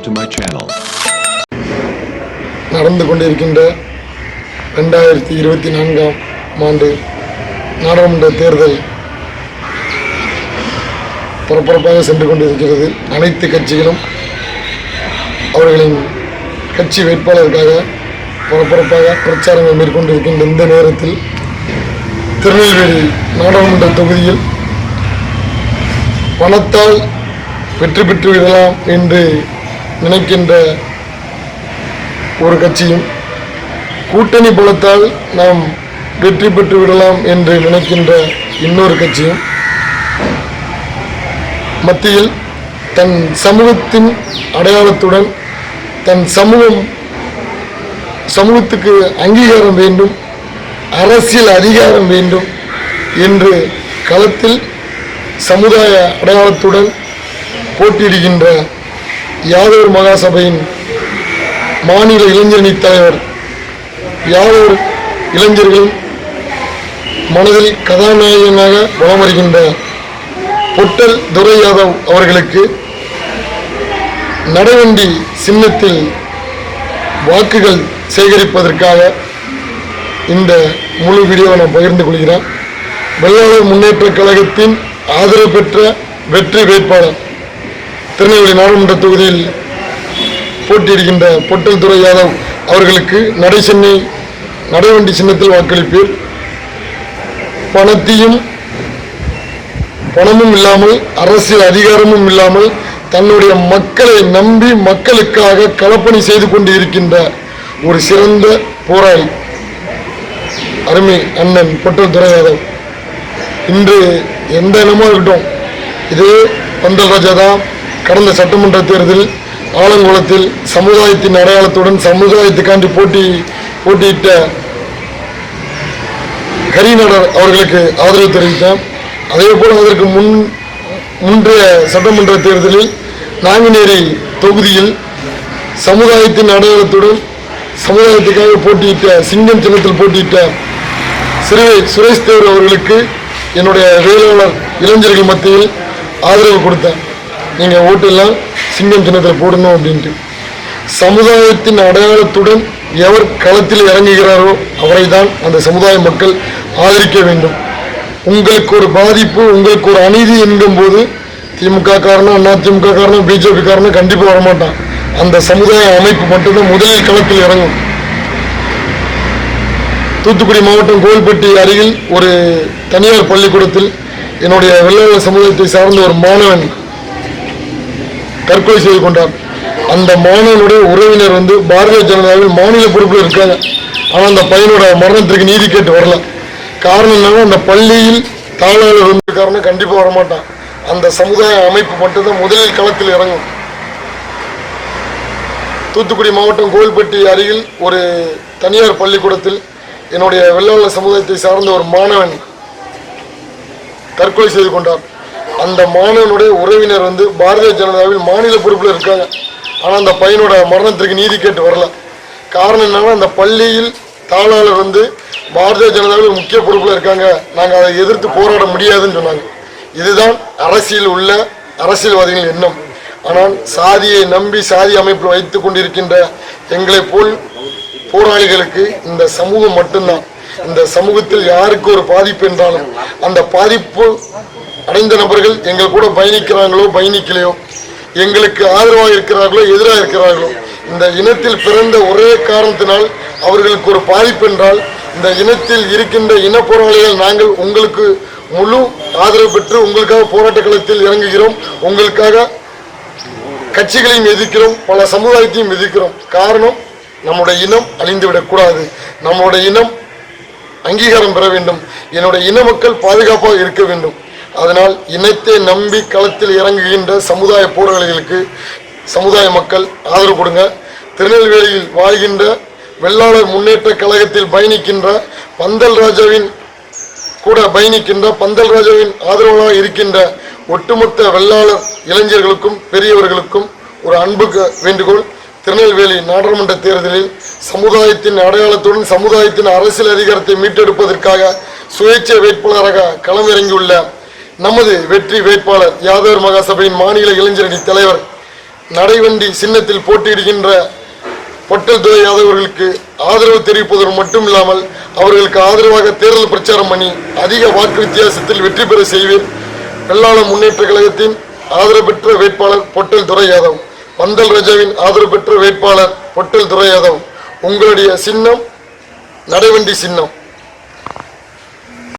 subscribe to my channel. நடந்து கொண்டிருக்கின்ற ரெண்டாயிரத்தி இருபத்தி நான்காம் ஆண்டு நாடாளுமன்ற தேர்தல் பரபரப்பாக சென்று கொண்டிருக்கிறது அனைத்து கட்சிகளும் அவர்களின் கட்சி வேட்பாளருக்காக பரபரப்பாக பிரச்சாரங்கள் மேற்கொண்டிருக்கின்ற இந்த நேரத்தில் திருநெல்வேலி நாடாளுமன்ற தொகுதியில் பணத்தால் வெற்றி பெற்று விடலாம் என்று நினைக்கின்ற ஒரு கட்சியும் கூட்டணி பலத்தால் நாம் வெற்றி பெற்று விடலாம் என்று நினைக்கின்ற இன்னொரு கட்சியும் மத்தியில் தன் சமூகத்தின் அடையாளத்துடன் தன் சமூகம் சமூகத்துக்கு அங்கீகாரம் வேண்டும் அரசியல் அதிகாரம் வேண்டும் என்று களத்தில் சமுதாய அடையாளத்துடன் போட்டியிடுகின்ற யாதவர் மகாசபையின் மாநில இளைஞரணி தலைவர் யாதவர் இளைஞர்களின் மனதில் கதாநாயகனாக வளம் வருகின்ற பொட்டல் துரை யாதவ் அவர்களுக்கு நடைவண்டி சின்னத்தில் வாக்குகள் சேகரிப்பதற்காக இந்த முழு வீடியோவை நான் பகிர்ந்து கொள்கிறேன். வெள்ளாளர் முன்னேற்றக் கழகத்தின் ஆதரவு பெற்ற வெற்றி வேட்பாளர் திருநெல்வேலி நாடாளுமன்ற தொகுதியில் போட்டியிடுகின்ற பொட்டல் துறை யாதவ் அவர்களுக்கு நடை சென்னை நடைவண்டி சின்னத்தில் வாக்களிப்பீர். பணத்தையும் பணமும் இல்லாமல் அரசியல் அதிகாரமும் இல்லாமல் தன்னுடைய மக்களை நம்பி மக்களுக்காக களப்பணி செய்து கொண்டு இருக்கின்ற ஒரு சிறந்த போராளி அருமை அண்ணன் பொட்டல் துறை யாதவ். இன்று எந்த இனமாக இருக்கட்டும் இது பந்தல் ராஜா தான். கடந்த சட்டமன்ற தேர்தலில் ஆலங்குளத்தில் சமுதாயத்தின் அடையாளத்துடன் சமுதாயத்துக்காண்டி போட்டி போட்டியிட்ட கரிநடர் அவர்களுக்கு ஆதரவு தெரிவித்தேன். அதே போல் அதற்கு முன் முன்றைய சட்டமன்ற தேர்தலில் நாங்குநேரி தொகுதியில் சமுதாயத்தின் அடையாளத்துடன் சமுதாயத்துக்காக போட்டியிட்ட சிங்கம் சின்னத்தில் போட்டியிட்ட சிறுவை சுரேஷ் தேவர் அவர்களுக்கு என்னுடைய வேளாளர் இளைஞர்கள் மத்தியில் ஆதரவு கொடுத்தேன். நீங்கள் ஓட்டெல்லாம் சிங்கம் சின்னத்தில் போடணும் அப்படின்ட்டு. சமுதாயத்தின் அடையாளத்துடன் எவர் களத்தில் இறங்குகிறாரோ அவரை தான் அந்த சமுதாய மக்கள் ஆதரிக்க வேண்டும். உங்களுக்கு ஒரு பாதிப்பு உங்களுக்கு ஒரு அநீதி என்கும்போது திமுக காரணம் அண்ணா திமுக காரணம் பிஜேபி காரணம் கண்டிப்பாக வரமாட்டான். அந்த சமுதாய அமைப்பு மட்டும்தான் முதலில் களத்தில் இறங்கும். தூத்துக்குடி மாவட்டம் கோவில்பட்டி அருகில் ஒரு தனியார் பள்ளிக்கூடத்தில் என்னுடைய வெள்ளாள சமுதாயத்தை சார்ந்த ஒரு மாணவன் தற்கொலை செய்து கொண்டார். அந்த மாணவனுடைய உறவினர் வந்து பாரதிய ஜனதாவில் மாநில பொறுப்பில் இருக்காங்க. ஆனால் அந்த பையனோட மரணத்திற்கு நீதி கேட்டு வரல. காரணம் என்னன்னா அந்த பள்ளியில் தாளாளர் வந்து காரணம் கண்டிப்பாக வரமாட்டான். அந்த சமுதாய அமைப்பு மட்டும்தான் முதலில் களத்தில் இறங்கும். தூத்துக்குடி மாவட்டம் கோவில்பட்டி அருகில் ஒரு தனியார் பள்ளிக்கூடத்தில் என்னுடைய வெள்ளவள்ள சமுதாயத்தை சார்ந்த ஒரு மாணவன் தற்கொலை செய்து கொண்டார் அந்த மாணவனுடைய உறவினர் வந்து பாரதிய ஜனதாவில் மாநில பொறுப்பில் இருக்காங்க. ஆனால் அந்த பையனோட மரணத்திற்கு நீதி கேட்டு வரல. காரணம் என்னன்னா அந்த பள்ளியில் தாளாளர் வந்து பாரதிய ஜனதாவில் முக்கிய பொறுப்பில் இருக்காங்க. நாங்கள் அதை எதிர்த்து போராட முடியாதுன்னு சொன்னாங்க. இதுதான் அரசியல் உள்ள அரசியல்வாதிகளின் எண்ணம். ஆனால் சாதியை நம்பி சாதி அமைப்பில் வைத்துக் கொண்டிருக்கின்ற எங்களை போல் போராளிகளுக்கு இந்த சமூகம் மட்டும்தான். இந்த சமூகத்தில் யாருக்கு ஒரு பாதிப்பு என்றாலும் அந்த பாதிப்பு அடைந்த நபர்கள் எங்கள் கூட பயணிக்கிறாங்களோ பயணிக்கலையோ எங்களுக்கு ஆதரவாக இருக்கிறார்களோ எதிராக இருக்கிறார்களோ இந்த இனத்தில் பிறந்த ஒரே காரணத்தினால் அவர்களுக்கு ஒரு பாதிப்பு என்றால் இந்த இனத்தில் இருக்கின்ற இன போராளிகள் நாங்கள் உங்களுக்கு முழு ஆதரவு பெற்று உங்களுக்காக போராட்ட களத்தில் இறங்குகிறோம். உங்களுக்காக கட்சிகளையும் எதிர்க்கிறோம் பல சமுதாயத்தையும் எதிர்க்கிறோம். காரணம் நம்முடைய இனம் அழிந்துவிடக்கூடாது நம்முடைய இனம் அங்கீகாரம் பெற வேண்டும். என்னுடைய இன மக்கள் பாதுகாப்பாக இருக்க வேண்டும். அதனால் இனத்தை நம்பி களத்தில் இறங்குகின்ற சமுதாய போராளிகளுக்கு சமுதாய மக்கள் ஆதரவு கொடுங்க. திருநெல்வேலியில் வாழ்கின்ற வெள்ளாளர் முன்னேற்ற கழகத்தில் பயணிக்கின்ற பந்தல் ராஜாவின் கூட பயணிக்கின்ற பந்தல் ராஜாவின் ஆதரவாக இருக்கின்ற ஒட்டுமொத்த வெள்ளாளர் இளைஞர்களுக்கும் பெரியவர்களுக்கும் ஒரு அன்புக்கு வேண்டுகோள். திருநெல்வேலி நாடாளுமன்ற தேர்தலில் சமுதாயத்தின் அடையாளத்துடன் சமுதாயத்தின் அரசியல் அதிகாரத்தை மீட்டெடுப்பதற்காக சுயேட்சை வேட்பாளராக களமிறங்கியுள்ள நமது வெற்றி வேட்பாளர் யாதவர் மகாசபையின் மாநில இளைஞரணி தலைவர் நடைவண்டி சின்னத்தில் போட்டியிடுகின்ற பொட்டல் துறை யாதவர்களுக்கு ஆதரவு தெரிவிப்பதோடு மட்டும் இல்லாமல் அவர்களுக்கு ஆதரவாக தேர்தல் பிரச்சாரம் பண்ணி அதிக வாக்கு வித்தியாசத்தில் வெற்றி பெற செய்வேன். வெள்ளாள முன்னேற்ற கழகத்தின் ஆதரவு பெற்ற வேட்பாளர் பொட்டல் துறை யாதவ். பந்தல் ரஜாவின் ஆதரவு பெற்ற வேட்பாளர் பொட்டல் துறை யாதவ். உங்களுடைய சின்னம் நடைவண்டி சின்னம்.